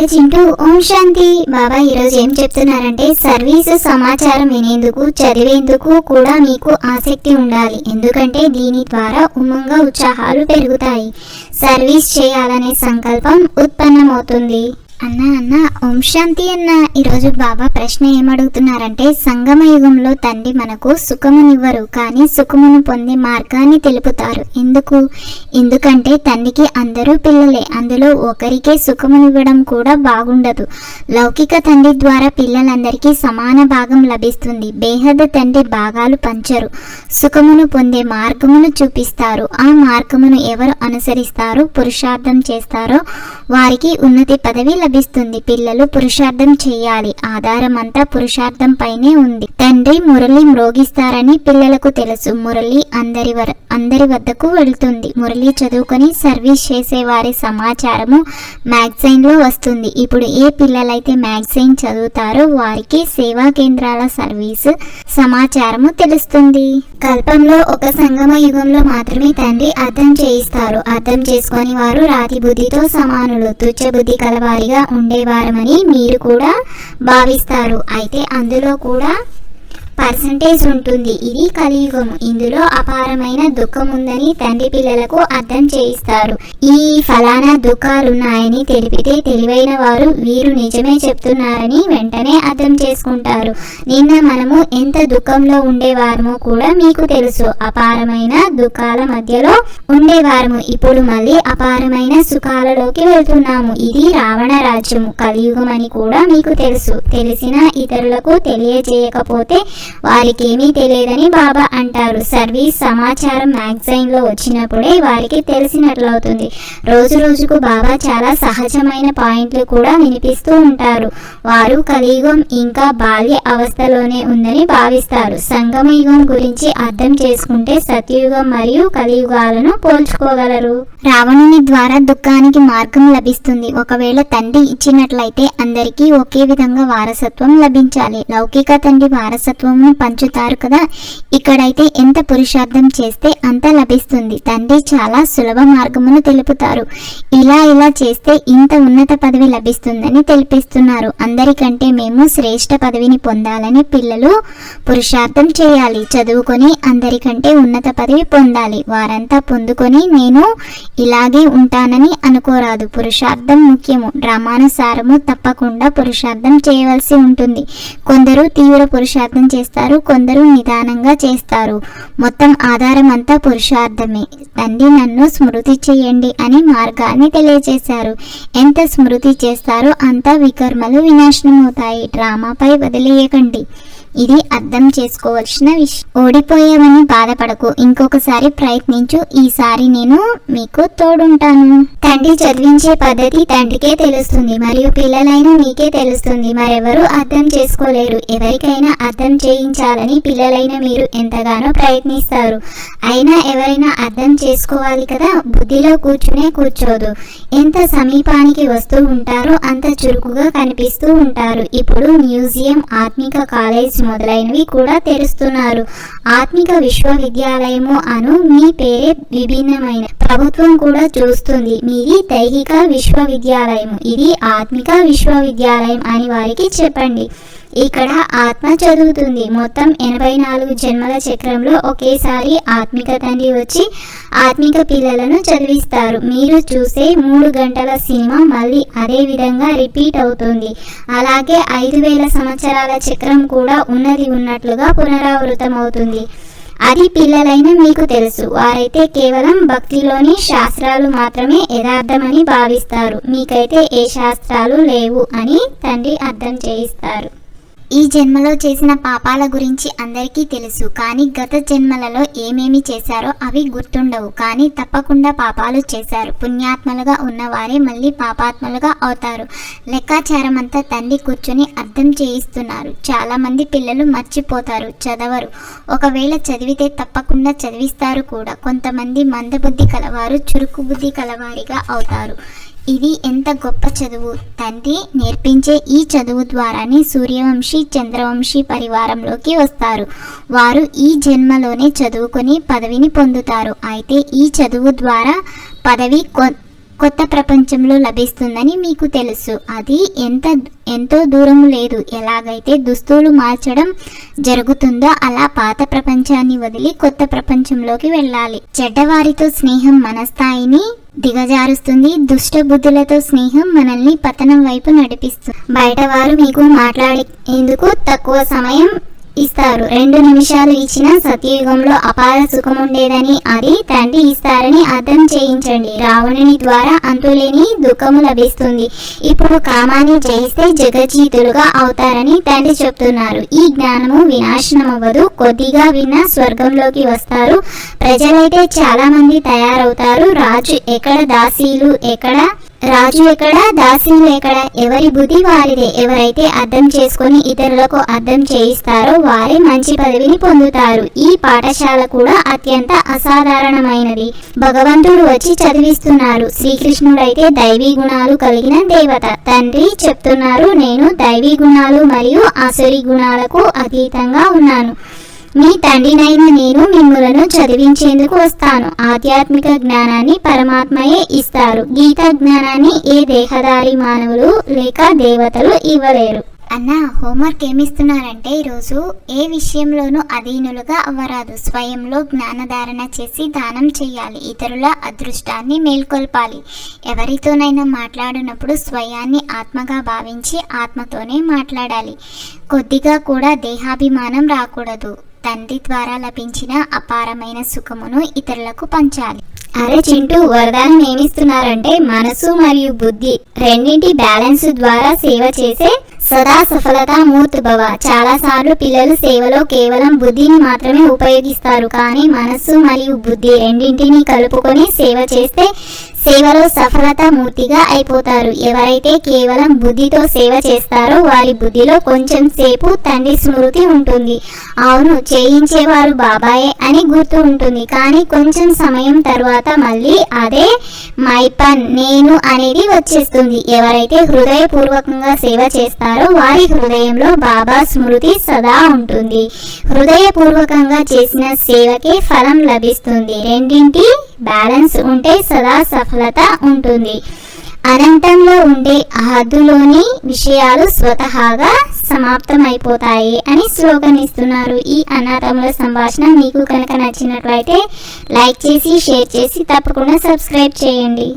అరే చింటూ ఓం శాంతి బాబా ఈరోజు ఏం చెప్తున్నారంటే సర్వీసు సమాచారం వినేందుకు చదివేందుకు కూడా మీకు ఆసక్తి ఉండాలి. ఎందుకంటే దీని ద్వారా ఉమంగా ఉత్సాహాలు పెరుగుతాయి. సర్వీస్ చేయాలనే సంకల్పం ఉత్పన్నమవుతుంది. అన్న అన్న ఓం శాంతి అన్న. ఈరోజు బాబా ప్రశ్న ఏమడుగుతున్నారంటే సంగమ యుగంలో తండ్రి మనకు సుఖమునివ్వరు కానీ సుఖమును పొందే మార్గాన్ని తెలుపుతారు. ఎందుకు? ఎందుకంటే తండ్రికి అందరూ పిల్లలే. అందులో ఒకరికే సుఖమునివ్వడం కూడా బాగుండదు. లౌకిక తండ్రి ద్వారా పిల్లలందరికీ సమాన భాగం లభిస్తుంది. బేహద తండ్రి భాగాలు పంచరు. సుఖమును పొందే మార్గమును చూపిస్తారు. ఆ మార్గమును ఎవరు అనుసరిస్తారో? పురుషార్థం చేస్తారో వారికి ఉన్నతి పదవి లభిస్తుంది పిల్లలు పురుషార్థం చేయాలి. ఆధారమంతా పురుషార్థం పైనే ఉంది. తండ్రి మురళి మ్రోగిస్తారని పిల్లలకు తెలుసు. మురళి అందరి వర అందరి వద్దకు వెళ్తుంది. మురళి చదువుకొని సర్వీస్ చేసే వారి సమాచారము మ్యాగజైన్లో వస్తుంది. ఇప్పుడు ఏ పిల్లలైతే మ్యాగజైన్ చదువుతారో వారికి సేవా కేంద్రాల సర్వీసు సమాచారము తెలుస్తుంది. కల్పంలో ఒక సంగమ యుగంలో మాత్రమే తండ్రి అర్థం చేయిస్తారు. అర్థం చేసుకొని వారు రాతి బుద్ధితో సమానులు తుచ్చ బుద్ధి కలవారిగా ఉండేవారమని మీరు కూడా భావిస్తారు. అయితే అందులో కూడా పర్సంటేజ్ ఉంటుంది. ఇది కలియుగం. ఇందులో అపారమైన దుఃఖం ఉందని తండ్రి పిల్లలకు అర్థం చేయిస్తారు. ఈ ఫలానా దుఃఖాలున్నాయని తెలిపితే తెలివైన వారు వీరు నిజమే చెప్తున్నారని వెంటనే అర్థం చేసుకుంటారు. నిన్న మనము ఎంత దుఃఖంలో ఉండేవారమో కూడా మీకు తెలుసు. అపారమైన దుఃఖాల మధ్యలో ఉండేవారము. ఇప్పుడు మళ్ళీ అపారమైన సుఖాలలోకి వెళ్తున్నాము. ఇది రావణ రాజ్యము. కలియుగం అని కూడా మీకు తెలుసు. తెలిసిన ఇతరులకు తెలియజేయకపోతే వారికి ఏమీ తెలియదని బాబా అంటారు. సర్వీస్ సమాచారం మ్యాగజైన్లో వచ్చినప్పుడే వారికి తెలిసినట్లవుతుంది. రోజు రోజుకు బాబా చాలా సహజమైన పాయింట్లు కూడా వినిపిస్తూ ఉంటారు. వారు కలియుగం ఇంకా బాల్య అవస్థలోనే ఉందని భావిస్తారు. సంగమయుగం గురించి అర్థం చేసుకుంటే సత్యయుగం మరియు కలియుగాలను పోల్చుకోగలరు. రావణుని ద్వారా దుఃఖానికి మార్గం లభిస్తుంది. ఒకవేళ తండ్రి ఇచ్చినట్లయితే అందరికీ ఒకే విధంగా వారసత్వం లభించాలి. లౌకిక తండ్రి వారసత్వం పురుషార్థమును పంచుతారు కదా. ఇక్కడైతే ఎంత పురుషార్థం చేస్తే అంత లభిస్తుంది. తండ్రి చాలా సులభ మార్గమును తెలుపుతారు. ఇలా ఇలా చేస్తే ఇంత ఉన్నత పదవి లభిస్తుందని తెలిపిస్తున్నారు. అందరికంటే మేము శ్రేష్ఠ పదవిని పొందాలని పిల్లలు పురుషార్థం చేయాలి. చదువుకొని అందరికంటే ఉన్నత పదవి పొందాలి. వారంతా పొందుకొని నేను ఇలాగే ఉంటానని అనుకోరాదు. పురుషార్థం ముఖ్యము. డ్రామానుసారము తప్పకుండా పురుషార్థం చేయవలసి ఉంటుంది. కొందరు తీవ్ర పురుషార్థం చేస్తారు కొందరు నిదానంగా చేస్తారు. మొత్తం ఆధారం అంతా పురుషార్థమే. తండ్రి నన్ను స్మృతి చేయండి అని మార్గాన్ని తెలియజేశారు. ఎంత స్మృతి చేస్తారో అంత వికర్మలు వినాశనమవుతాయి. డ్రామాపై వదిలేయకండి. ఇది అర్థం చేసుకోవాల్సిన విషయం ఓడిపోయావని బాధపడకు. ఇంకొకసారి ప్రయత్నించు. ఈసారి నేను మీకు తోడుంటాను. తండ్రి చదివించే పద్ధతి తండ్రికే తెలుస్తుంది. మరియు పిల్లలైనా మీకే తెలుస్తుంది. మరెవరు అర్థం చేసుకోలేరు. ఎవరికైనా అర్థం చేయించాలని పిల్లలైన మీరు ఎంతగానో ప్రయత్నిస్తారు. అయినా ఎవరైనా అర్థం చేసుకోవాలి కదా? బుద్ధిలో కూర్చునే కూర్చోదు. ఎంత సమీపానికి వస్తూ ఉంటారో అంత చురుకుగా కనిపిస్తూ ఉంటారు. ఇప్పుడు మ్యూజియం ఆత్మిక కాలేజ్ మొదలైనవి కూడా తెరుస్తున్నారు ఆత్మిక విశ్వవిద్యాలయము అను మీ పేరే విభిన్నమైన ప్రభుత్వం కూడా చూస్తుంది. మీది దైహిక విశ్వవిద్యాలయం ఇది ఆత్మిక విశ్వవిద్యాలయం అని వారికి చెప్పండి. ఇక్కడ ఆత్మ చదువుతుంది. మొత్తం ఎనభై నాలుగు జన్మల చక్రంలో ఒకేసారి ఆత్మిక తండ్రి వచ్చి ఆత్మిక పిల్లలను చదివిస్తారు. మీరు చూసే మూడు గంటల సినిమా మళ్ళీ అదే విధంగా రిపీట్ అవుతుంది. అలాగే ఐదు వేల సంవత్సరాల చక్రం కూడా ఉన్నది ఉన్నట్లుగా పునరావృతం అవుతుంది. అది పిల్లలైన మీకు తెలుసు. వారైతే కేవలం భక్తిలోని శాస్త్రాలు మాత్రమే యథార్థమని భావిస్తారు. మీకైతే ఏ శాస్త్రాలు లేవు అని తండ్రి అర్థం చేయిస్తారు. ఈ జన్మలో చేసిన పాపాల గురించి అందరికీ తెలుసు కానీ గత జన్మలలో ఏమేమి చేశారో అవి గుర్తుండవు. కానీ తప్పకుండా పాపాలు చేశారు. పుణ్యాత్మలుగా ఉన్నవారే మళ్ళీ పాపాత్మలుగా అవుతారు. లెక్కాచారం అంతా తండ్రి కూర్చొని అర్థం చేయిస్తున్నారు. చాలామంది పిల్లలు మర్చిపోతారు చదవరు. ఒకవేళ చదివితే తప్పకుండా చదివిస్తారు కూడా. కొంతమంది మందబుద్ధి కలవారు చురుకు బుద్ధి కలవారిగా అవుతారు. ఇది ఎంత గొప్ప చదువు? తండ్రి నేర్పించే ఈ చదువు ద్వారానే సూర్యవంశీ చంద్రవంశీ పరివారంలోకి వస్తారు. వారు ఈ జన్మలోనే చదువుకొని పదవిని పొందుతారు. అయితే ఈ చదువు ద్వారా పదవి కొ కొత్త ప్రపంచంలో లభిస్తుందని మీకు తెలుసు. అది ఎంత ఎంతో దూరం లేదు. ఎలాగైతే దుస్తులు మార్చడం జరుగుతుందో అలా పాత ప్రపంచాన్ని వదిలి కొత్త ప్రపంచంలోకి వెళ్ళాలి. చెడ్డవారితో స్నేహం మన స్థాయిని దిగజారుస్తుంది. దుష్ట బుద్ధులతో స్నేహం మనల్ని పతనం వైపు నడిపిస్తుంది. బయట వారు మీకు మాట్లాడేందుకు తక్కువ సమయం ఇస్తారు. రెండు నిమిషాలు ఇచ్చిన సత్యయుగంలో అపార సుఖం ఉండేదని అది తండ్రి ఇస్తారని అర్థం చేయించండి. రావణుని ద్వారా అంతులేని దుఃఖము లభిస్తుంది. ఇప్పుడు కామాన్ని జయిస్తే జగజీతులుగా అవుతారని తండ్రి చెప్తున్నారు. ఈ జ్ఞానము వినాశనమవ్వదు. కొద్దిగా విన్న స్వర్గంలోకి వస్తారు. ప్రజలైతే చాలా మంది తయారవుతారు. రాజు ఎక్కడ దాసీలు ఎక్కడ రాజు ఎక్కడ? దాసీలు ఎక్కడ? ఎవరి బుద్ధి వారిదే? ఎవరైతే అర్థం చేసుకొని ఇతరులకు అర్థం చేయిస్తారో వారే మంచి పదవిని పొందుతారు. ఈ పాఠశాల కూడా అత్యంత అసాధారణమైనది. భగవంతుడు వచ్చి చదివిస్తున్నారు. శ్రీకృష్ణుడైతే దైవీ గుణాలు కలిగిన దేవత. తండ్రి చెప్తున్నారు నేను దైవీ గుణాలు మరియు ఆసురి గుణాలకు అతీతంగా ఉన్నాను. మీ తండ్రినైన నేను మిమ్మలను చదివించేందుకు వస్తాను. ఆధ్యాత్మిక జ్ఞానాన్ని పరమాత్మయే ఇస్తారు. గీత జ్ఞానాన్ని ఏ దేహదారి మానవులు లేక దేవతలు ఇవ్వలేరు. అన్న హోంవర్క్ ఏమిస్తున్నారంటే ఈరోజు ఏ విషయంలోనూ అధీనులుగా అవ్వరాదు. స్వయంలో జ్ఞానధారణ చేసి దానం చేయాలి. ఇతరుల అదృష్టాన్ని మేల్కొల్పాలి. ఎవరితోనైనా మాట్లాడినప్పుడు స్వయాన్ని ఆత్మగా భావించి ఆత్మతోనే మాట్లాడాలి. కొద్దిగా కూడా దేహాభిమానం రాకూడదు. తండ్రి ద్వారా లభించిన అపారమైన సుఖమును ఇతరులకు పంచాలి. అరే చింటూ వరదానం ఏమిస్తున్నారంటే మనసు మరియు బుద్ధి రెండింటి బ్యాలెన్స్ ద్వారా సేవ చేసే సదా సఫలత మూర్తుభవ చాలా సార్లు పిల్లలు సేవలో కేవలం బుద్ధిని మాత్రమే ఉపయోగిస్తారు కానీ మనస్సు మరియు బుద్ధి రెండింటిని కలుపుకొని సేవ చేస్తే సేవలో సఫలత మూర్తిగా అయిపోతారు. ఎవరైతే కేవలం బుద్ధితో సేవ చేస్తారో వారి బుద్ధిలో కొంచెం సేపు తండ్రి స్మృతి ఉంటుంది. అవును చేయించేవారు బాబాయే అని గుర్తు ఉంటుంది. కానీ కొంచెం సమయం తర్వాత మళ్ళీ అదే మై పన్ నేను అనేది వచ్చేస్తుంది. ఎవరైతే హృదయపూర్వకంగా సేవ చేస్తారో వారి హృదయంలో బాబా స్మృతి సదా ఉంటుంది. హృదయపూర్వకంగా చేసిన సేవకే ఫలం లభిస్తుంది. రెండింటి బ్యాలెన్స్ ఉంటే సదా సఫ సఫలత ఉంటుంది. అనంతంలో ఉండే హద్దులోని విషయాలు స్వతహాగా సమాప్తమైపోతాయి అని స్లోగన్ ఇస్తున్నారు. ఈ అనాథముల సంభాషణ మీకు కనుక నచ్చినట్లయితే లైక్ చేసి షేర్ చేసి తప్పకుండా సబ్స్క్రైబ్ చేయండి.